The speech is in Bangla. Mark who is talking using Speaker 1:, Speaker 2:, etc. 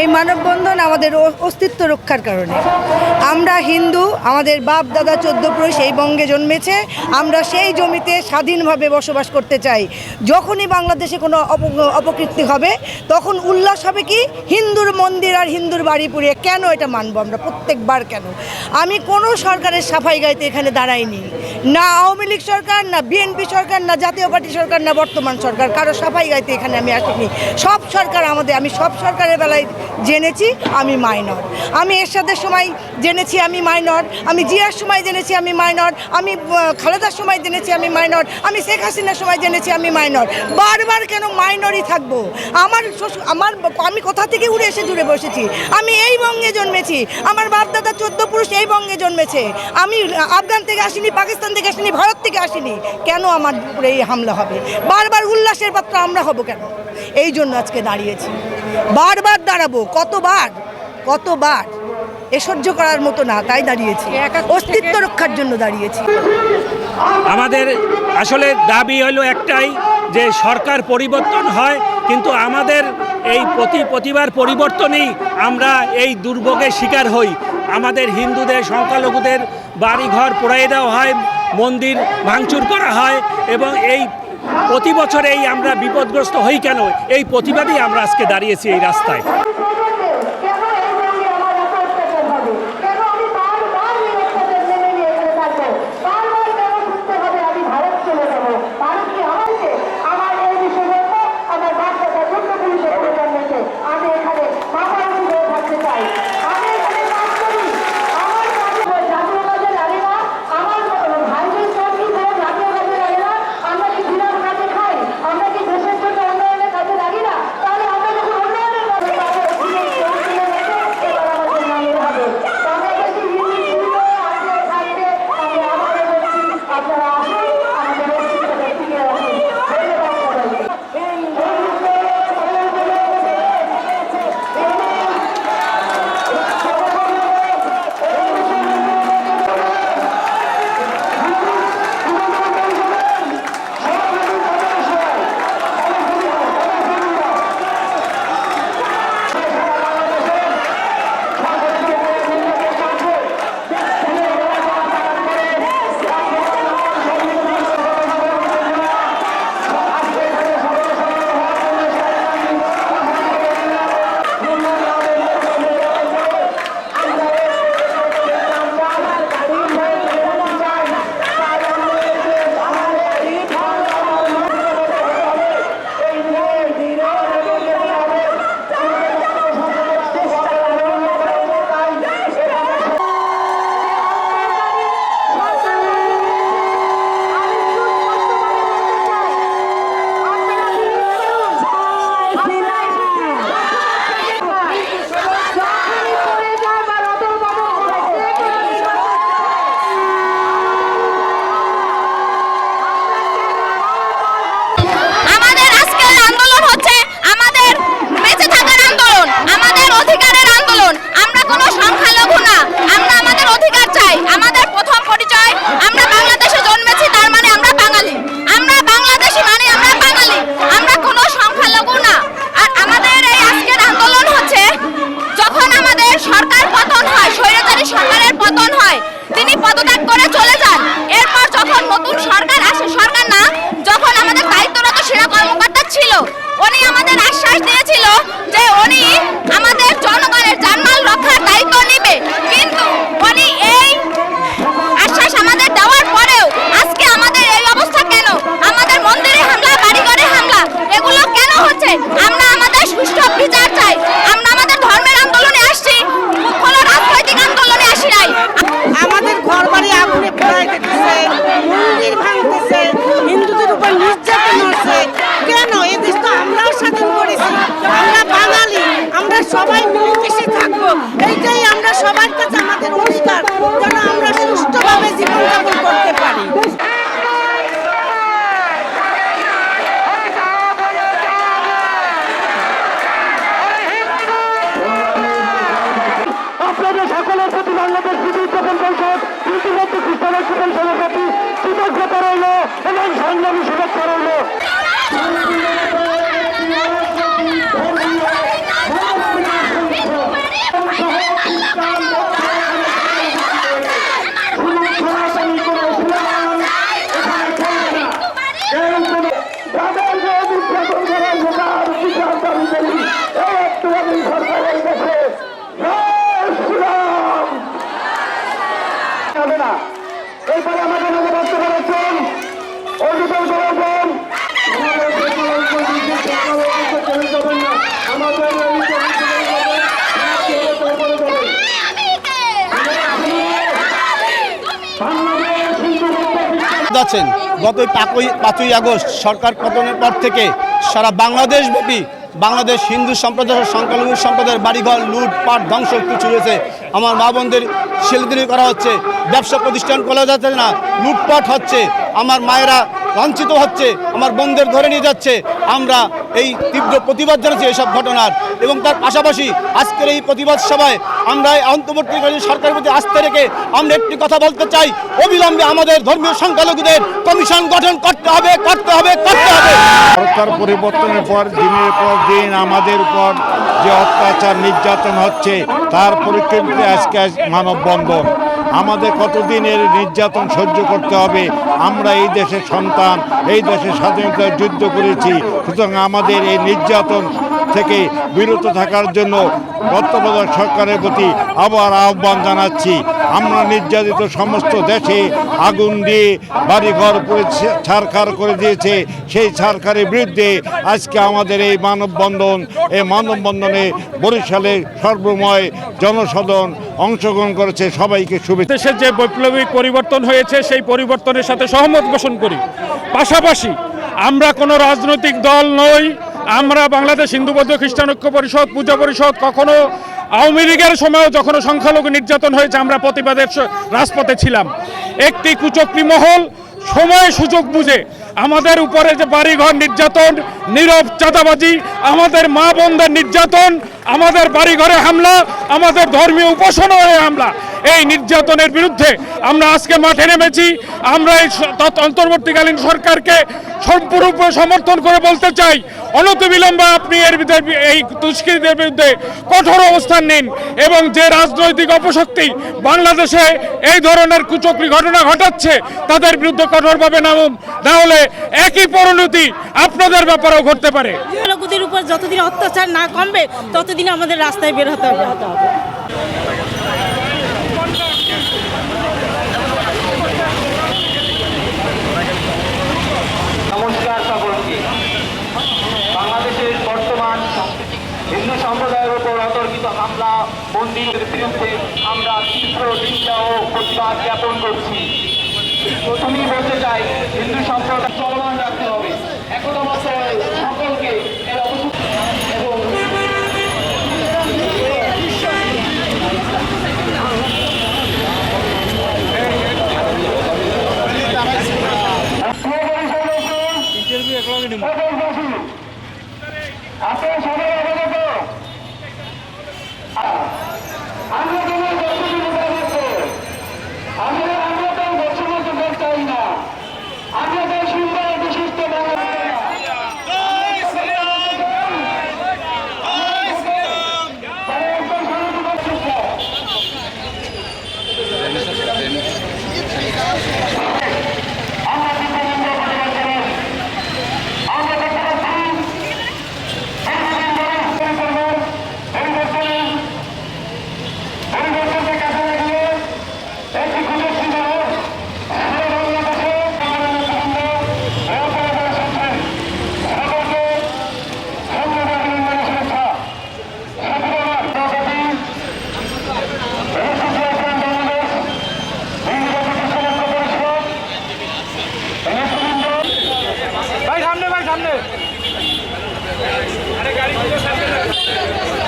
Speaker 1: এই মানববন্ধন আমাদের অস্তিত্ব রক্ষার কারণে। আমরা হিন্দু, আমাদের বাপ, দাদা, চোদ্দ পুরুষ এই বঙ্গে জন্মেছে। আমরা সেই জমিতে স্বাধীনভাবে বসবাস করতে চাই। যখনই বাংলাদেশে কোনো অপ- অপকীর্তি হবে, তখন উল্লাস হবে কি? হিন্দুর মন্দির আর হিন্দুর বাড়ি পুড়িয়ে কেন এটা মানবো আমরা? প্রত্যেকবার কেন? আমি কোনো সরকারের সাফাই গাইতে এখানে দাঁড়াইনি। না আওয়ামী লীগ সরকার, না বিএনপি সরকার, না জাতীয় পার্টি সরকার, না বর্তমান সরকার। কারও সাফাই গাইতে এখানে আমি আসিনি। সব সরকার আমাদের, আমি সব সরকারের বেলায় জেনেছি আমি মাইনর। আমি এরশাদের সময় জেনেছি আমি মাইনর, আমি জিয়ার সময় জেনেছি আমি মাইনর, আমি খালেদার সময় জেনেছি আমি মাইনর, আমি শেখ হাসিনার সময় জেনেছি আমি মাইনর। বারবার কেন মাইনরই থাকব? আমার শ্বশুর, আমার আমি কোথা থেকে উড়ে এসে জুড়ে বসেছি? আমি এই বঙ্গে জন্মেছি, আমার বাপ দাদা চোদ্দ পুরুষ এই বঙ্গে জন্মেছে। আমি আফগান থেকে আসিনি, পাকিস্তান থেকে আসিনি, ভারত থেকে আসিনি। কেন আমার উপরে এই হামলা হবে? বারবার উল্লাসের পাত্র আমরা হব কেন? এই জন্য আজকে দাঁড়িয়েছি। বারবার দাঁড়াবো। কতবার কতবার এ সহ্য করার মতো না তাই দাঁড়িয়েছি। অস্তিত্ব রক্ষার জন্য দাঁড়িয়েছি।
Speaker 2: আমাদের আসলে দাবি হলো একটাই যে সরকার পরিবর্তন হয় কিন্তু আমাদের এই প্রতি প্রতিবার পরিবর্তনেই আমরা এই দুর্ভোগের শিকার হই। আমাদের হিন্দুদের সংখ্যালঘুদের বাড়িঘর পোড়াই দেওয়া হয় মন্দির ভাঙচুর করা হয় এবং এই প্রতি বছরেই আমরা বিপদগ্রস্ত হই কেন? এই প্রতিবাদই আমরা আজকে দাঁড়িয়েছি এই রাস্তায়।
Speaker 3: অধিকার
Speaker 4: কৃতজ্ঞতা রইল এবং সংগ্রামী শুভেচ্ছা রইল এরপরে আমাদের
Speaker 5: পাচ্ছেন গত পাঁচই পাঁচই আগস্ট সরকার পতনের পর থেকে সারা বাংলাদেশব্যাপী বাংলাদেশ হিন্দু সম্প্রদায় সংখ্যালঘু সম্প্রদায়ের বাড়িঘর, লুটপাট, ধ্বংস কিছু হয়েছে। আমার মা বোনদের ছেলেদেরই করা হচ্ছে, ব্যবসা প্রতিষ্ঠান খোলা যাচ্ছে না, লুটপাট হচ্ছে, আমার মায়েরা লাঞ্ছিত হচ্ছে, আমার বোনদের ধরে নিয়ে যাচ্ছে, আমরা এই তীব্র প্রতিবাদ জানাচ্ছি এইসব ঘটনার। এবং তার পাশাপাশি আজকের এই প্রতিবাদ সভায় আমরা অন্তর্বর্তীকালীন সরকারের প্রতি আস্থা রেখে আমরা একটি কথা বলতে চাই। অবিলম্বে আমাদের ধর্মীয় সংখ্যালঘুদের কমিশন গঠন করতে হবে করতে হবে করতে হবে।
Speaker 6: সরকার পরিবর্তনের পর, দিনের পর দিন আমাদের উপর যে অত্যাচার, নির্যাতন হচ্ছে, তার পরিপ্রেক্ষিতে আজকে আজ মানববন্ধন। আমাদের কতদিনের নির্যাতন সহ্য করতে হবে? আমরা এই দেশের সন্তান, এই দেশের স্বাধীনতার যুদ্ধ করেছি। সুতরাং আমাদের এই নির্যাতন থেকে বিরত থাকার জন্য তত্ত্বাবধায়ক সরকারের প্রতি আবার আহ্বান জানাচ্ছি। আমরা নির্যাতিত সমস্ত দেশে আগুন দিয়ে বাড়িঘর ছা- ছারখার করে দিয়েছে। সেই ছারখারের বিরুদ্ধে আজকে আমাদের এই মানববন্ধন, এই মানববন্ধনে বরিশালে সর্বময় জনসাধারণ অংশগ্রহণ করেছে। সবাইকে শুভেচ্ছা।
Speaker 7: দেশের যে বৈপ্লবিক পরিবর্তন হয়েছে, সেই পরিবর্তনের সাথে সহমত পোষণ করি। পাশাপাশি আমরা কোনো রাজনৈতিক দল নই আমরা বাংলাদেশ হিন্দু বৌদ্ধ খ্রিস্টান ঐক্য পরিষদ, পূজা পরিষদ কখনো আওয়ামী লীগের সময়ও যখন সংখ্যালঘু নির্যাতন হয়েছে, আমরা প্রতিবাদের রাজপথে ছিলাম। একটি কুচক্রী মহল সময় সুযোগ বুঝে আমাদের উপরে যে বাড়িঘর নির্যাতন, নীরব চাঁদাবাজি, আমাদের মা বোনদের নির্যাতন, আমাদের বাড়িঘরে হামলা, আমাদের ধর্মীয় উপাসনায় হামলা এই নির্যাতনের বিরুদ্ধে আমরা আজকে মাঠে নেমেছি। আমরা এই অন্তর্বর্তীকালীন সরকারকে সম্পূর্ণ সমর্থন করে বলতে চাই। অনতিবিলম্বে আপনি এর বিরুদ্ধে এই দুষ্কৃতীদের বিরুদ্ধে কঠোর অবস্থান নিন এবং যে রাজনৈতিক অপশক্তি বাংলাদেশে এই ধরনের কুচক্রি ঘটনা ঘটাচ্ছে, তাদের বিরুদ্ধে কঠোরভাবে নামুন। না হলে একই পরিণতি আপনাদের ব্যাপারেও ঘটতে পারে।
Speaker 8: যতদিন অত্যাচার না কমবে, ততদিন আমাদের রাস্তায় বের হতে হবে
Speaker 4: নমস্কার সকলকে বাংলাদেশের বর্তমান হিন্দু সম্প্রদায়ের উপর অতর্কিত হামলা মন্দিরের বিরুদ্ধে আমরা তীব্র নিন্দা ও প্রতিবাদ জ্ঞাপন করছি। প্রথমেই বলতে চাই, হিন্দু সম্প্রদায় চলমান রাখতে হবে। এখন অবস্থায় সকলকে এর অবস্থা এবং আপনারা সবাই অবগত আমরা কোনো বছর আমরা আমরা তো বছর বছর চাই না আমরা চাই সুন্দর একটি সুস্থ বাংলা পরিবর্তনকে কাছে লাগিয়ে একটি কুচক্রী দল সারা বাংলাদেশে বিভিন্ন ব্যাপারে এসেছেন সকলকে ধন্যবাদ অভিনন্দন শুভেচ্ছা শুক্রবার সভাপতি রশিদ ইসলাম বাংলাদেশ হিন্দু প্রতিষ্ঠান পরিষদ নেতৃবৃন্দ ভাই আরে গাড়ি সামনে।